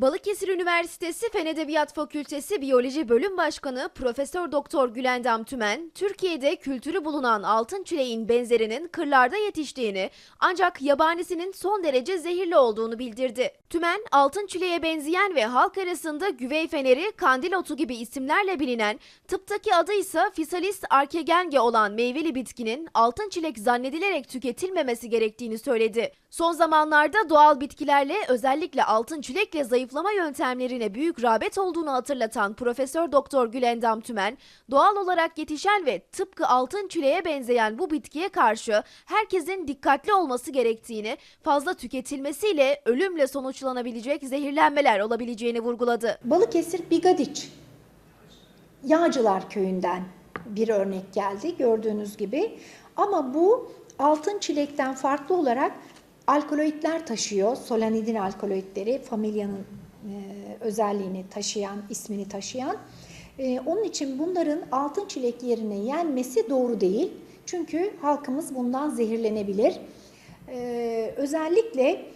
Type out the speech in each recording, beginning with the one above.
Balıkesir Üniversitesi Fen Edebiyat Fakültesi Biyoloji Bölüm Başkanı Profesör Doktor Gülendam Tümen, Türkiye'de kültürü bulunan altın çileğin benzerinin kırlarda yetiştiğini ancak yabanisinin son derece zehirli olduğunu bildirdi. Tümen, altın çileğe benzeyen ve halk arasında güvey feneri, kandil otu gibi isimlerle bilinen, tıptaki adı ise Physalis archegenge olan meyveli bitkinin altın çilek zannedilerek tüketilmemesi gerektiğini söyledi. Son zamanlarda doğal bitkilerle özellikle altın çilekle zayıflama yöntemlerine büyük rağbet olduğunu hatırlatan Profesör Doktor Gülendam Tümen, doğal olarak yetişen ve tıpkı altın çileğe benzeyen bu bitkiye karşı herkesin dikkatli olması gerektiğini, fazla tüketilmesiyle ölümle sonuçlanabilecek zehirlenmeler olabileceğini vurguladı. Balıkesir Bigadiç Yağcılar köyünden bir örnek geldi gördüğünüz gibi. Ama bu altın çilekten farklı olarak alkaloidler taşıyor. Solanidin alkaloidleri familyanın e, özelliğini taşıyan, ismini taşıyan. E, onun için bunların altın çilek yerine yenmesi doğru değil. Çünkü halkımız bundan zehirlenebilir. E, özellikle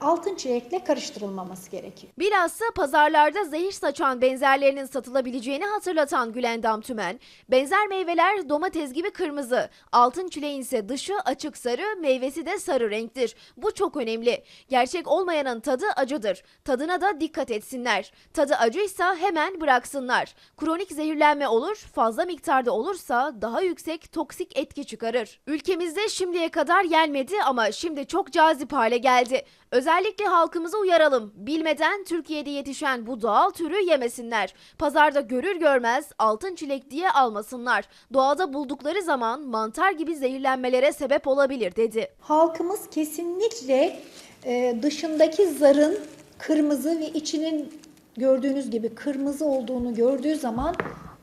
altın çilekle karıştırılmaması gerekiyor. Bilhassa pazarlarda zehir saçan benzerlerinin satılabileceğini hatırlatan Gülendam Tümen, benzer meyveler domates gibi kırmızı, altın çileğin ise dışı açık sarı, meyvesi de sarı renktir. Bu çok önemli. Gerçek olmayanın tadı acıdır. Tadına da dikkat etsinler. Tadı acıysa hemen bıraksınlar. Kronik zehirlenme olur, fazla miktarda olursa daha yüksek toksik etki çıkarır. Ülkemizde şimdiye kadar yenmedi ama şimdi çok cazip hale geldi. Özellikle halkımızı uyaralım. Bilmeden Türkiye'de yetişen bu doğal türü yemesinler. Pazarda görür görmez altın çilek diye almasınlar. Doğada buldukları zaman mantar gibi zehirlenmelere sebep olabilir dedi. Halkımız kesinlikle e, dışındaki zarın kırmızı ve içinin gördüğünüz gibi kırmızı olduğunu gördüğü zaman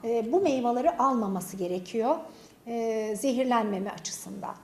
e, bu meyveleri almaması gerekiyor e, zehirlenmeme açısından.